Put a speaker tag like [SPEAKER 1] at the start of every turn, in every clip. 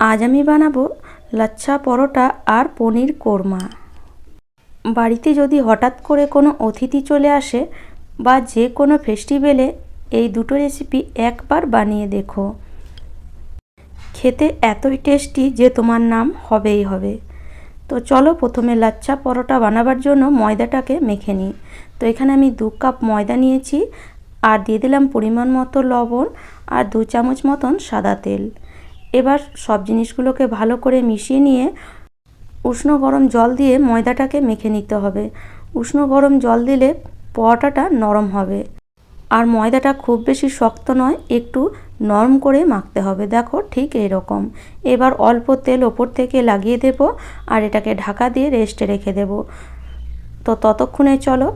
[SPEAKER 1] আজ আমি বানাবো লাচ্ছা পরোটা আর পনির কোরমা। বাড়িতে যদি হঠাৎ করে কোনো অতিথি চলে আসে বা যে কোনো ফেস্টিভ্যালে এই দুটো রেসিপি একবার বানিয়ে দেখো। খেতে এতই টেস্টি যে তোমার নাম হবেই হবে। তো চলো প্রথমে লাচ্ছা পরোটা বানাবার জন্য ময়দাটাকে মেখে নিই। তো এখানে আমি দু কাপ ময়দা নিয়েছি আর দিয়ে দিলাম পরিমাণ মতো লবণ আর দু চামচ মতন সাদা তেল। এবার সব জিনিসগুলোকে ভালো করে মিশিয়ে নিয়ে উষ্ণ গরম জল দিয়ে ময়দাটাকে মেখে নিতে হবে। উষ্ণ গরম জল দিলে পরোটাটা নরম হবে। আর ময়দাটা খুব বেশি শক্ত নয়, একটু নরম করে মাখতে হবে। দেখো ঠিক এরকম। এবার অল্প তেল ওপর থেকে লাগিয়ে দেব আর এটাকে ঢাকা দিয়ে রেস্টে রেখে দেব। তো ততক্ষণে চলো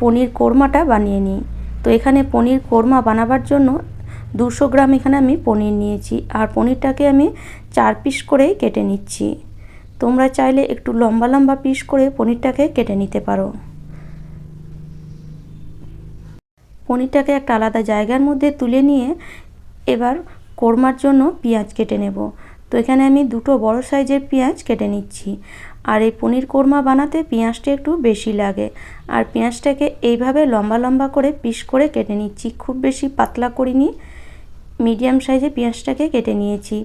[SPEAKER 1] পনির কোরমাটা বানিয়ে নিই। তো এখানে পনির কোরমা বানাবার জন্য দুশো গ্রাম এখানে আমি পনির নিয়েছি আর পনিরটাকে আমি চার পিস করেই কেটে নিচ্ছি। তোমরা চাইলে একটু লম্বা লম্বা পিস করে পনিরটাকে কেটে নিতে পারো। পনিরটাকে একটা আলাদা জায়গার মধ্যে তুলে নিয়ে এবার কোরমার জন্য পেঁয়াজ কেটে নেব। তো এখানে আমি দুটো বড় সাইজের পেঁয়াজ কেটে নিচ্ছি। আর এই পনির কোরমা বানাতে পেঁয়াজটা একটু বেশি লাগে। আর পেঁয়াজটাকে এইভাবে লম্বা লম্বা করে পিস করে কেটে নিচ্ছি। খুব বেশি পাতলা করিনি। মিডিয়াম সাইজে পেঁয়াজটাকে কেটে নিয়েছি।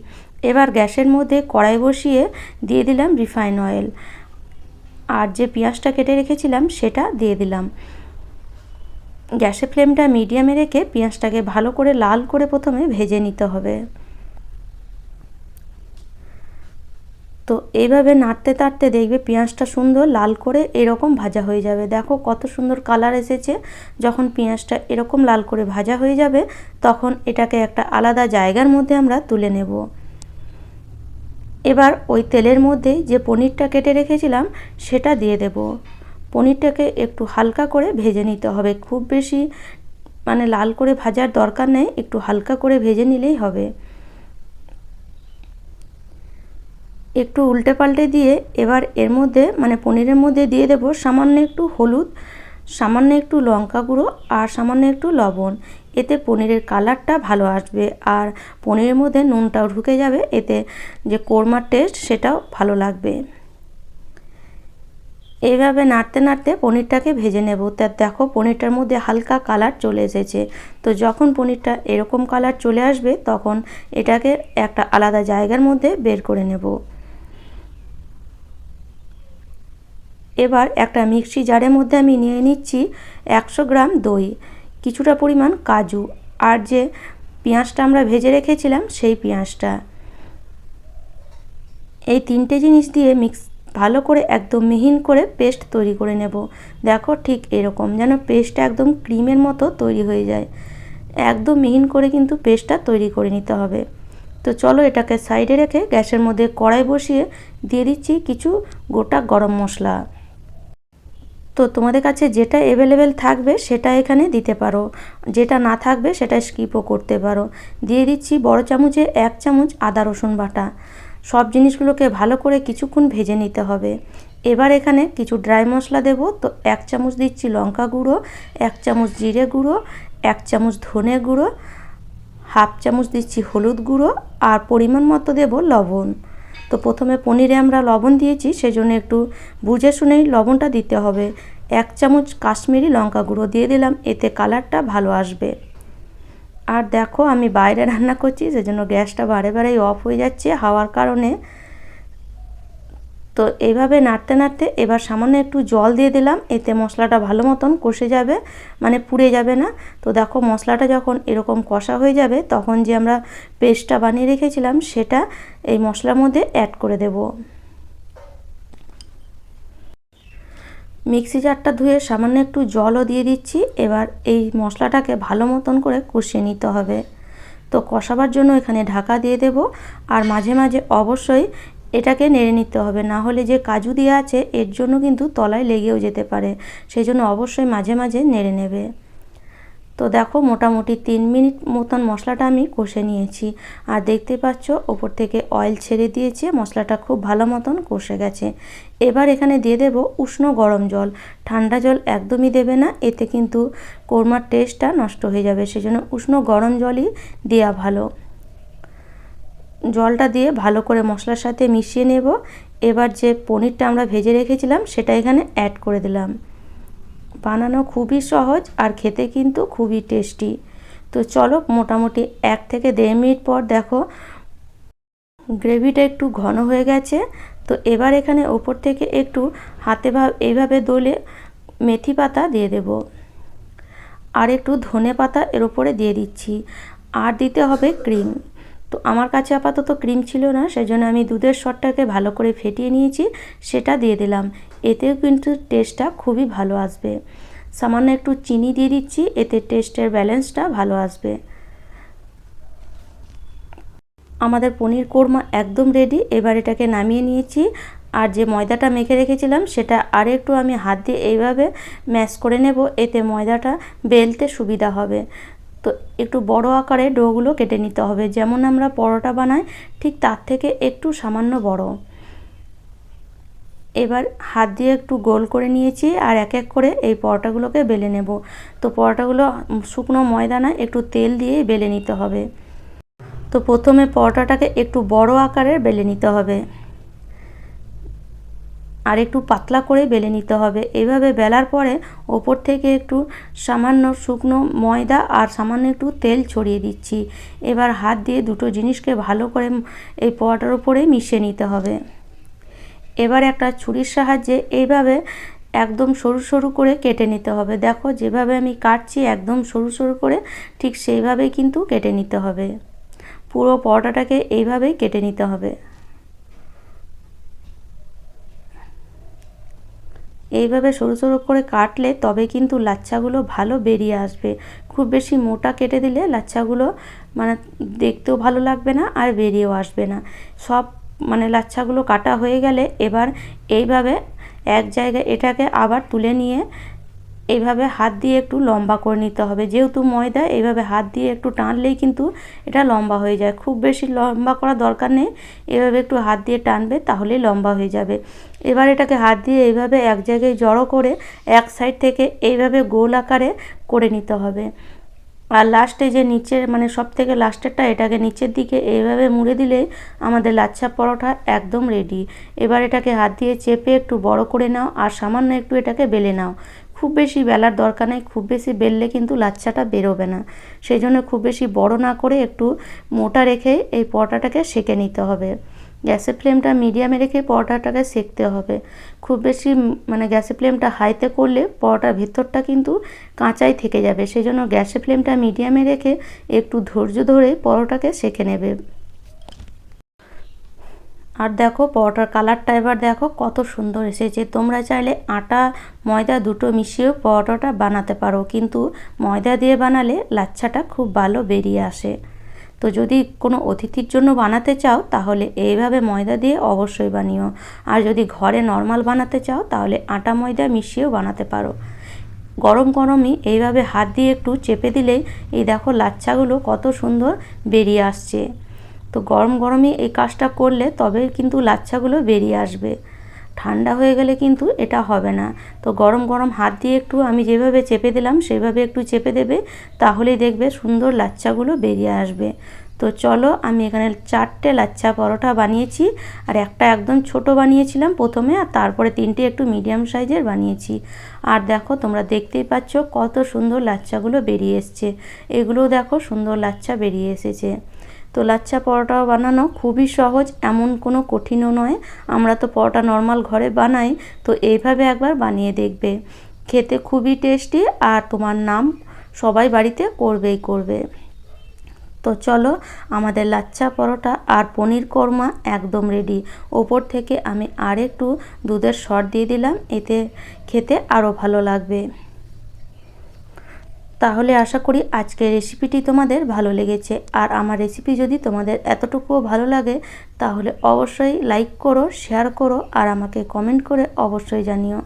[SPEAKER 1] এবার গ্যাসের মধ্যে কড়াই বসিয়ে দিয়ে দিলাম রিফাইন অয়েল। আর যে পেঁয়াজটা কেটে রেখেছিলাম, সেটা দিয়ে দিলাম। গ্যাসের ফ্লেমটা মিডিয়ামে রেখে পেঁয়াজটাকে ভালো করে লাল করে প্রথমে ভেজে নিতে হবে। তো এইভাবে নাড়তে তাড়তে দেখবে পেঁয়াজটা সুন্দর লাল করে এরকম ভাজা হয়ে যাবে। দেখো কত সুন্দর কালার এসেছে। যখন পেঁয়াজটা এরকম লাল করে ভাজা হয়ে যাবে, তখন এটাকে একটা আলাদা জায়গার মধ্যে আমরা তুলে নেব। এবার ওই তেলের মধ্যে যে পনিরটা কেটে রেখেছিলাম, সেটা দিয়ে দেব। পনিরটাকে একটু হালকা করে ভেজে নিতে হবে। খুব বেশি মানে লাল করে ভাজার দরকার নেই, একটু হালকা করে ভেজে নিলেই হবে। একটু উল্টে পাল্টে দিয়ে এবার এর মধ্যে মানে পনিরের মধ্যে দিয়ে দেব সামান্য একটু হলুদ, সামান্য একটু লঙ্কা গুঁড়ো আর সামান্য একটু লবণ। এতে পনিরের কালারটা ভালো আসবে আর পনিরের মধ্যে নুনটাও ঢুকে যাবে, এতে যে কোরমার টেস্ট সেটাও ভালো লাগবে। এইভাবে নাড়তে নাড়তে পনিরটাকে ভেজে নেব। তা দেখো পনিরটার মধ্যে হালকা কালার চলে এসেছে। তো যখন পনিরটা এরকম কালার চলে আসবে, তখন এটাকে একটা আলাদা জায়গার মধ্যে বের করে নেব। এবার একটা মিক্সি জারের মধ্যে আমি নিয়ে নিচ্ছি একশো গ্রাম দই, কিছুটা পরিমাণ কাজু আর যে পেঁয়াজটা আমরা ভেজে রেখেছিলাম সেই পেঁয়াজটা। এই তিনটে জিনিস দিয়ে মিক্স ভালো করে একদম মিহিন করে পেস্ট তৈরি করে নেব। দেখো ঠিক এরকম যেন পেস্টটা একদম ক্রিমের মতো তৈরি হয়ে যায়। একদম মিহিন করে কিন্তু পেস্টটা তৈরি করে নিতে হবে। তো চলো এটাকে সাইডে রেখে গ্যাসের মধ্যে কড়াই বসিয়ে দিয়ে দিচ্ছি কিছু গোটা গরম মশলা। তো তোমাদের কাছে যেটা অ্যাভেলেবেল থাকবে সেটা এখানে দিতে পারো। যেটা না থাকবে সেটা স্কিপও করতে পারো। দিয়ে দিচ্ছি বড় চামচে এক চামচ আদা রসুন বাটা। সব জিনিসগুলোকে ভালো করে কিছুক্ষণ ভেজে নিতে হবে। এবার এখানে কিছু ড্রাই মশলা দেব। তো এক চামচ দিচ্ছি লঙ্কা গুঁড়ো, এক চামচ জিরে গুঁড়ো, এক চামচ ধনে গুঁড়ো, হাফ চামচ দিচ্ছি হলুদ গুঁড়ো, আর পরিমাণ মতো দেব লবণ। তো প্রথমে পনিরে আমরা লবণ দিয়েছি সেই জন্য একটু বুঝে শুনেই লবণটা দিতে হবে। এক চামচ কাশ্মীরি লঙ্কা গুঁড়ো দিয়ে দিলাম, এতে কালারটা ভালো আসবে। আর দেখো আমি বাইরে রান্না করছি, সেজন্য গ্যাসটা বারে বারেই অফ হয়ে যাচ্ছে, হাওয়ার কারণে তো এইভাবে নাড়তে নাড়তে এবার সামান্য একটু জল দিয়ে দিলাম, এতে মশলাটা ভালো মতন কষে যাবে মানে পুড়ে যাবে না। তো দেখো মশলাটা যখন এরকম কষা হয়ে যাবে, তখন যে আমরা পেস্টটা বানিয়ে রেখেছিলাম, সেটা এই মশলার মধ্যে অ্যাড করে দেব। মিক্সি জারটা ধুয়ে সামান্য একটু জলও দিয়ে দিচ্ছি, এবার এই মশলাটাকে ভালো মতন করে কষিয়ে নিতে হবে। তো কষাবার জন্য এখানে ঢাকা দিয়ে দেব, আর মাঝে মাঝে অবশ্যই এটাকে নেড়ে নিতে হবে। না হলে যে কাজু দেওয়া আছে, এর জন্য কিন্তু তলায় লেগেও যেতে পারে। সেই জন্য অবশ্যই মাঝে মাঝে নেড়ে নেবে। তো দেখো মোটামুটি তিন মিনিট মতন মশলাটা আমি কষে নিয়েছি। আর দেখতে পাচ্ছ, ওপর থেকে অয়েল ছেড়ে দিয়েছে, মশলাটা খুব ভালো মতন কষে গেছে। এবার এখানে দিয়ে দেব উষ্ণ গরম জল। ঠান্ডা জল একদমই দেবে না, এতে কিন্তু কোরমার টেস্টটা নষ্ট হয়ে যাবে। সেজন্য উষ্ণ গরম জলই দেওয়া ভালো। জলটা দিয়ে ভালো করে মশলার সাথে মিশিয়ে নেব। এবার যে পনিরটা আমরা ভেজে রেখেছিলাম, সেটা এখানে অ্যাড করে দিলাম। বানানো খুবই সহজ আর খেতে কিন্তু খুবই টেস্টি তো চলো মোটামুটি এক থেকে দেড় মিনিট পর দেখো, গ্রেভিটা একটু ঘন হয়ে গেছে। তো এবার এখানে ওপর থেকে একটু হাতে ভাব এইভাবে দলে মেথি পাতা দিয়ে দেব। আর একটু ধনে পাতা এর ওপরে দিয়ে দিচ্ছি। আর দিতে হবে ক্রিম তো আমার কাছে আপাতত ক্রিম ছিল না, সেজন্য আমি দুধের শটটাকে ভালো করে ফেটিয়ে নিয়েছি, সেটা দিয়ে দিলাম। এতেও কিন্তু টেস্টটা খুবই ভালো আসবে। সামান্য একটু চিনি দিয়ে দিচ্ছি, এতে টেস্টের ব্যালেন্সটা ভালো আসবে। আমাদের পনির কোরমা একদম রেডি এবার এটাকে নামিয়ে নিয়েছি। আর যে ময়দাটা মেখে রেখেছিলাম, সেটা আর একটু আমি হাত দিয়ে এইভাবে ম্যাশ করে নেব, এতে ময়দাটা বেলতে সুবিধা হবে। তো একটু বড় আকারে ডোগুলো কেটে নিতে হবে। যেমন আমরা পরোটা বানাই, ঠিক তার থেকে একটু সামান্য বড়। এবার হাত দিয়ে একটু গোল করে নিয়েছি আর এক এক করে এই পরোটাগুলোকে বেলে নেব। তো পরোটাগুলো শুকনো ময়দা না একটু তেল দিয়ে বেলে নিতে হবে। তো প্রথমে পরোটাটাকে একটু বড় আকারের বেলে নিতে হবে। আর একটু পাতলা করে বেলে নিতে হবে। এইভাবে বেলার পরে ওপর থেকে একটু সামান্য শুকনো ময়দা আর সামান্য একটু তেল ছড়িয়ে দিচ্ছি। এবার হাত দিয়ে দুটো জিনিসকে ভালো করে এই পরোটার উপরে মিশিয়ে নিতে হবে। এবার একটা ছুরির সাহায্যে এইভাবে একদম সরু সরু করে কেটে নিতে হবে। দেখো, যেভাবে আমি কাটছি একদম সরু সরু করে, ঠিক সেইভাবেই কিন্তু কেটে নিতে হবে। পুরো পরোটাটাকে এইভাবেই কেটে নিতে হবে। এইভাবে সরু সরু করে কাটলে তবে কিন্তু লাচ্ছাগুলো ভালো বেরিয়ে আসবে। খুব বেশি মোটা কেটে দিলে লাচ্ছাগুলো মানে দেখতেও ভালো লাগবে না আর বেরিয়েও আসবে না। সব মানে লাচ্ছাগুলো কাটা হয়ে গেলে এবার এইভাবে এক জায়গায় এটাকে আবার তুলে নিয়ে এইভাবে হাত দিয়ে একটু লম্বা করে নিতে হবে। যেহেতু ময়দা, এইভাবে হাত দিয়ে একটু টানলেই কিন্তু এটা লম্বা হয়ে যায়। খুব বেশি লম্বা করা দরকার নেই। এভাবে একটু হাত দিয়ে টানবে তাহলেই লম্বা হয়ে যাবে। এবার এটাকে হাত দিয়ে এইভাবে এক জায়গায় জড়ো করে এক সাইড থেকে এইভাবে গোল আকারে করে নিতে হবে। আর লাস্টে যে নিচের মানে সব থেকে লাস্টেরটা এটাকে নিচের দিকে এইভাবে মুড়ে দিলে আমাদের লাচ্ছা পরোটা একদম রেডি এবার এটাকে হাত দিয়ে চেপে একটু বড় করে নাও আর সামান্য একটু এটাকে বেলে নাও। খুব বেশি বেলার দরকার নেই, খুব বেশি বেললে কিন্তু লাচ্ছাটা বেরোবে না। সেই জন্য খুব বেশি বড় না করে একটু মোটা রেখে এই পরোটাটাকে সেঁকে নিতে হবে। গ্যাসের ফ্লেমটা মিডিয়ামে রেখে পরোটাটাকে সেঁকতে হবে। খুব বেশি মানে গ্যাসের ফ্লেমটা হাইতে করলে পরোটার ভেতরটা কিন্তু কাঁচাই থেকে যাবে। সেই জন্য গ্যাসের ফ্লেমটা মিডিয়ামে রেখে একটু ধৈর্য ধরে পরোটাকে সেঁকে নেবে। আর দেখো, পরোটার কালারটা এবার দেখো কত সুন্দর এসেছে। তোমরা চাইলে আটা, ময়দা দুটো মিশিয়েও পরোটাটা বানাতে পারো, কিন্তু ময়দা দিয়ে বানালে লাচ্ছাটা খুব ভালো বেরিয়ে আসে। তো যদি কোনো অতিথির জন্য বানাতে চাও, তাহলে এইভাবে ময়দা দিয়ে অবশ্যই বানিও। আর যদি ঘরে নর্মাল বানাতে চাও, তাহলে আটা, ময়দা মিশিয়েও বানাতে পারো। গরম গরমই এইভাবে হাত দিয়ে একটু চেপে দিলেই এই দেখো লাচ্ছাগুলো কত সুন্দর বেরিয়ে আসছে। তো গরম গরমই এই কাজটা করলে তবে কিন্তু লাচ্ছাগুলো বেরিয়ে আসবে। ঠান্ডা হয়ে গেলে কিন্তু এটা হবে না। তো গরম গরম হাত দিয়ে একটু আমি যেভাবে চেপে দিলাম, সেভাবে একটু চেপে দেবে, তাহলেই দেখবে সুন্দর লাচ্ছাগুলো বেরিয়ে আসবে। তো চলো আমি এখানে চারটে লাচ্ছা পরোটা বানিয়েছি, আর একটা একদম ছোট বানিয়েছিলাম প্রথমে, আর তারপরে তিনটে একটু মিডিয়াম সাইজের বানিয়েছি। আর দেখো তোমরা দেখতেই পাচ্ছ কত সুন্দর লাচ্ছাগুলো বেরিয়ে এসছে। এগুলোও দেখো সুন্দর লাচ্ছা বেরিয়ে এসেছে। তো লাচ্ছা পরোটা বানানো খুবই সহজ, এমন কোনো কঠিনও নয়। আমরা তো পরোটা নর্মাল ঘরে বানাই, তো এইভাবে একবার বানিয়ে দেখবে। খেতে খুবই টেস্টি আর তোমার নাম সবাই বাড়িতে করবেই করবে। তো চলো, আমাদের লাচ্ছা পরোটা আর পনির কর্মা একদম রেডি ওপর থেকে আমি আর একটু দুধের সর দিয়ে দিলাম, এতে খেতে আরও ভালো লাগবে। তাহলে আশা করি আজকের রেসিপিটি তোমাদের ভালো লেগেছে। আর আমার রেসিপি যদি তোমাদের এতটুকুও ভালো লাগে, তাহলে অবশ্যই লাইক করো শেয়ার করো, আর আমাকে কমেন্ট করে অবশ্যই জানিও।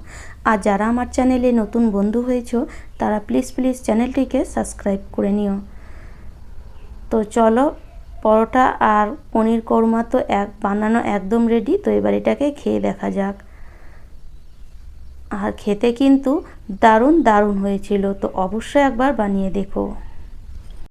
[SPEAKER 1] আর যারা আমার চ্যানেলে নতুন বন্ধু হয়েছ, তারা প্লিজ প্লিজ চ্যানেলটিকে সাবস্ক্রাইব করে নিও। তো চলো, পরোটা আর পনির কোরমা তো এক, বানানো একদম রেডি তো এবার এটাকে খেয়ে দেখা যাক। আর খেতে কিন্তু দারুণ দারুণ হয়েছিল। তো অবশ্যই একবার বানিয়ে দেখো।